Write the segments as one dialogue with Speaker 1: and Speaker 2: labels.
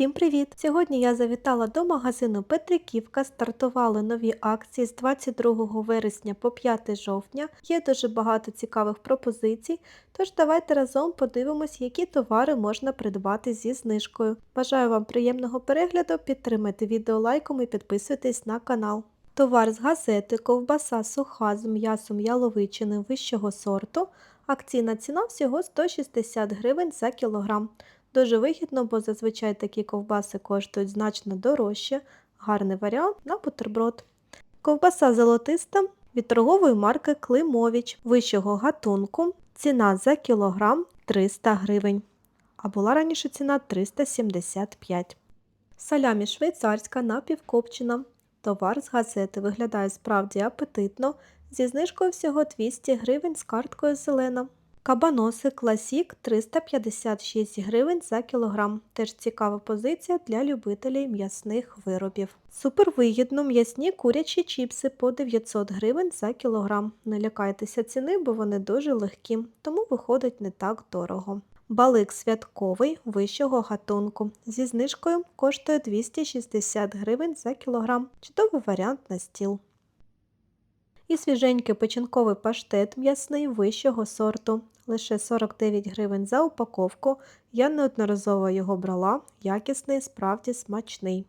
Speaker 1: Всім привіт! Сьогодні я завітала до магазину Петриківка. Стартували нові акції з 22 вересня по 5 жовтня. Є дуже багато цікавих пропозицій. Тож давайте разом подивимось, які товари можна придбати зі знижкою. Бажаю вам приємного перегляду, підтримайте відео лайком і підписуйтесь на канал. Товар з газети, ковбаса суха з м'ясом яловичини вищого сорту. Акційна ціна всього 160 гривень за кілограм. Дуже вигідно, бо зазвичай такі ковбаси коштують значно дорожче. Гарний варіант на бутерброд. Ковбаса золотиста від торгової марки Климович вищого гатунку. Ціна за кілограм 300 гривень. А була раніше ціна 375. Салямі швейцарська напівкопчена. Товар з газети виглядає справді апетитно. Зі знижкою всього 200 гривень з карткою зелена. Кабаноси Класік 356 гривень за кілограм. Теж цікава позиція для любителів м'ясних виробів. Супервигідно м'ясні курячі чіпси по 900 гривень за кілограм. Не лякайтеся ціни, бо вони дуже легкі, тому виходить не так дорого. Балик святковий вищого гатунку. Зі знижкою коштує 260 гривень за кілограм. Чудовий варіант на стіл і свіженький печінковий паштет м'ясний вищого сорту. Лише 49 гривень за упаковку. Я неодноразово його брала, якісний, справді смачний.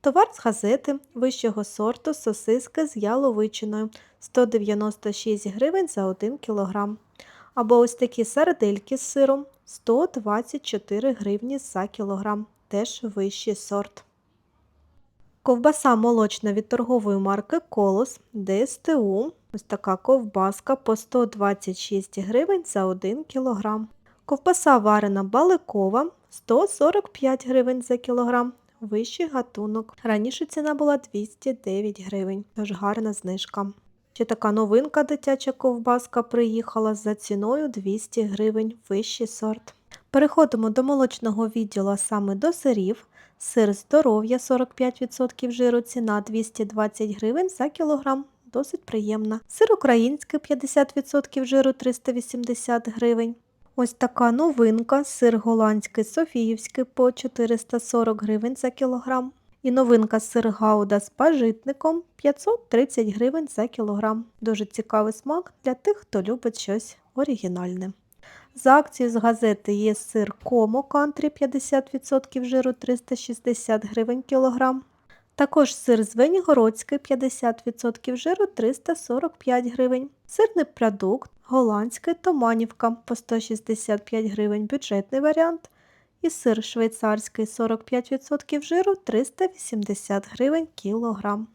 Speaker 1: Товар з газети вищого сорту сосиски з яловичиною 196 гривень за 1 кг. Або ось такі сардельки з сиром 124 гривні за кілограм, теж вищий сорт. Ковбаса молочна від торгової марки Колос ДСТУ. Ось така ковбаска по 126 гривень за 1 кг. Ковбаса варена баликова 145 гривень за кілограм. Вищий гатунок. Раніше ціна була 209 гривень, тож гарна знижка. Ще така новинка дитяча ковбаска приїхала за ціною 200 гривень, вищий сорт. Переходимо до молочного відділу, саме до сирів. Сир здоров'я 45% жиру, ціна 220 гривень за кілограм. Досить приємна. Сир український 50% жиру 380 гривень. Ось така новинка. Сир голландський Софіївський по 440 гривень за кілограм. І новинка сир гауда з пажитником 530 гривень за кілограм. Дуже цікавий смак для тих, хто любить щось оригінальне. За акцією з газети є сир Комо Кантрі 50% жиру 360 гривень кілограм. Також сир Звенігородський 50% жиру 345 гривень. Сирний продукт голландський Томанівка по 165 гривень бюджетний варіант. І сир швейцарський 45% жиру 380 гривень кілограм.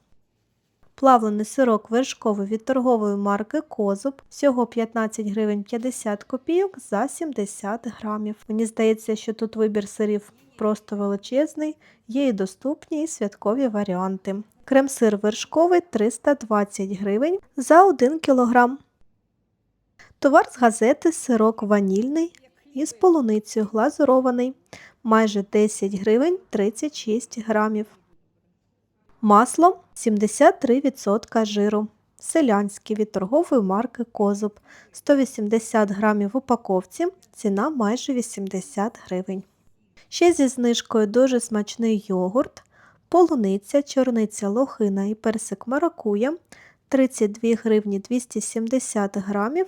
Speaker 1: Плавлений сирок вершковий від торгової марки Козуб всього 15 гривень 50 копійок за 70 грамів. Мені здається, що тут вибір сирів просто величезний, є і доступні і святкові варіанти. Крем-сир вершковий 320 гривень за 1 кг. Товар з газети сирок ванільний із полуницею глазурований майже 10 гривень 36 грамів. Масло 73% жиру. Селянське від торгової марки Козуб 180 грамів в упаковці, ціна майже 80 гривень. Ще зі знижкою дуже смачний йогурт, полуниця, чорниця лохина і персик маракуя 32 гривні 270 грамів.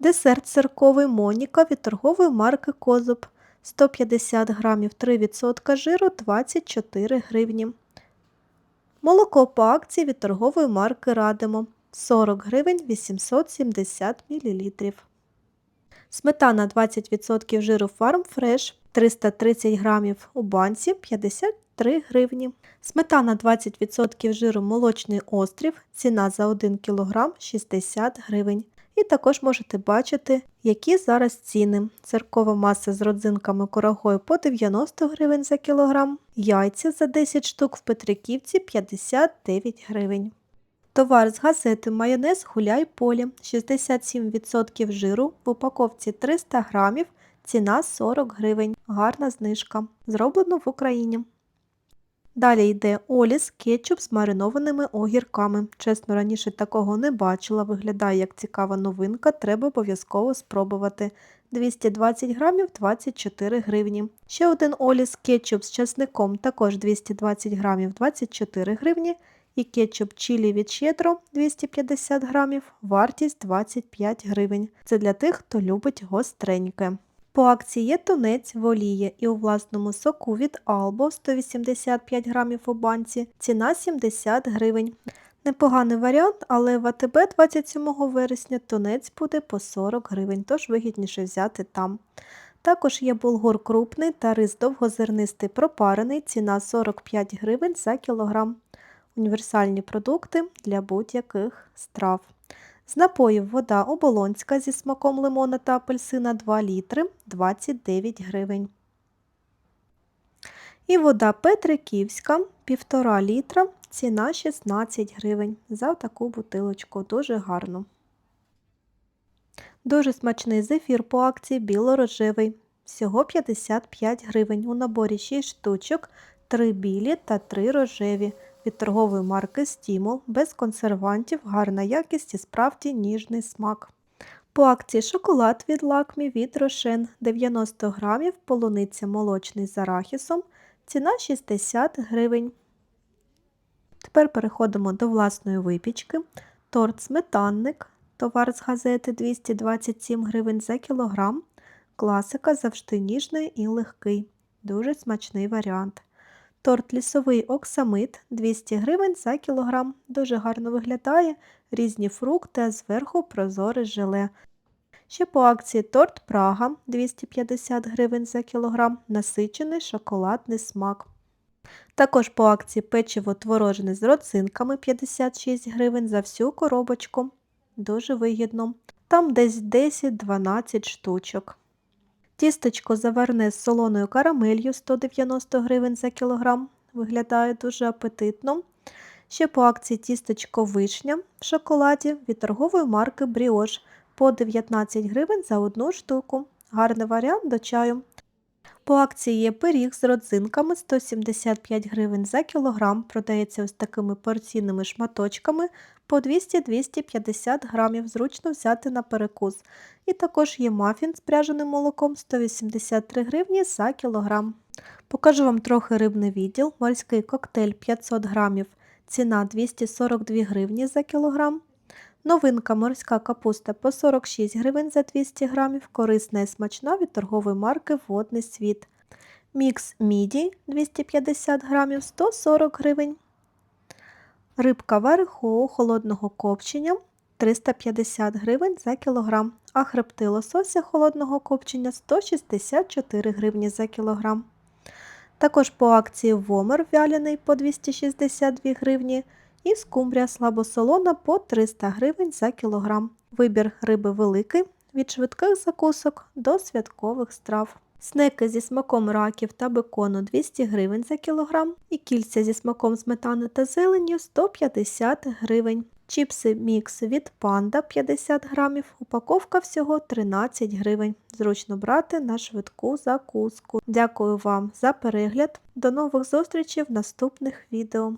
Speaker 1: Десерт цирковий Моніка від торгової марки Козуб 150 грамів 3% жиру 24 гривні. Молоко по акції від торгової марки Радимо 40 гривень 870 мл. Сметана 20% жиру Farm Fresh 330 грамів у банці 53 гривні. Сметана 20% жиру молочний острів. Ціна за 1 кг 60 гривень. І також можете бачити, які зараз ціни. Циркова маса з родзинками курагою по 90 гривень за кілограм, яйця за 10 штук в Петриківці 59 гривень. Товар з газети майонез гуляй полі 67% жиру в упаковці 300 грамів, ціна 40 гривень. Гарна знижка. Зроблено в Україні. Далі йде Оліс кетчуп з маринованими огірками. Чесно, раніше такого не бачила, виглядає як цікава новинка, треба обов'язково спробувати. 220 грамів 24 гривні. Ще один оліс кетчуп з часником також 220 грамів 24 гривні. І кетчуп чилі від щедро 250 грамів, вартість 25 гривень. Це для тих, хто любить гостреньке. По акції є тунець в олії і у власному соку від Albo 185 грамів у банці, ціна 70 гривень. Непоганий варіант, але в АТБ 27 вересня тунець буде по 40 гривень, тож вигідніше взяти там. Також є булгур крупний та рис довгозернистий пропарений, ціна 45 гривень за кілограм. Універсальні продукти для будь-яких страв. З напоїв вода оболонська зі смаком лимона та апельсина 2 літри 29 гривень. І вода Петриківська 1,5 літра, ціна 16 гривень за таку бутилочку, дуже гарно. Дуже смачний зефір по акції біло-рожевий, всього 55 гривень. У наборі 6 штучок, 3 білі та 3 рожеві. Від торгової марки Стімул, без консервантів, гарна якість і справді ніжний смак. По акції шоколад від лакмі від Рошен 90 грамів, полуниця молочний з арахісом, ціна 60 гривень. Тепер переходимо до власної випічки. Торт сметанник, товар з газети 227 гривень за кілограм. Класика завжди ніжний і легкий. Дуже смачний варіант. Торт лісовий оксамит 200 гривень за кілограм. Дуже гарно виглядає, різні фрукти, а зверху прозоре желе. Ще по акції торт Прага 250 гривень за кілограм, насичений шоколадний смак. Також по акції печиво творожне з родзинками 56 гривень за всю коробочку. Дуже вигідно. Там десь 10-12 штучок. Тістечко заварне з солоною карамелью 190 гривень за кілограм. Виглядає дуже апетитно. Ще по акції тістечко вишня в шоколаді від торгової марки Бріош по 19 гривень за одну штуку. Гарний варіант до чаю. По акції є пиріг з родзинками 175 гривень за кілограм. Продається ось такими порційними шматочками по 200-250 грамів. Зручно взяти на перекус. І також є мафін з пряженим молоком 183 гривні за кілограм. Покажу вам трохи рибний відділ. Морський коктейль 500 грамів. Ціна 242 гривні за кілограм. Новинка морська капуста по 46 гривень за 200 грамів, корисна і смачна від торгової марки Водний світ. Мікс міді 250 грамів 140 гривень. Рибка верхового холодного копчення 350 гривень за кілограм, а хребти лосося холодного копчення 164 гривні за кілограм. Також по акції вомер вялений по 262 гривні і скумбрія слабосолона по 300 гривень за кілограм. Вибір риби великий від швидких закусок до святкових страв. Снеки зі смаком раків та бекону 200 гривень за кілограм і кільця зі смаком сметани та зеленню 150 гривень. Чіпси мікс від панда 50 грамів, упаковка всього 13 гривень. Зручно брати на швидку закуску. Дякую вам за перегляд. До нових зустрічей в наступних відео.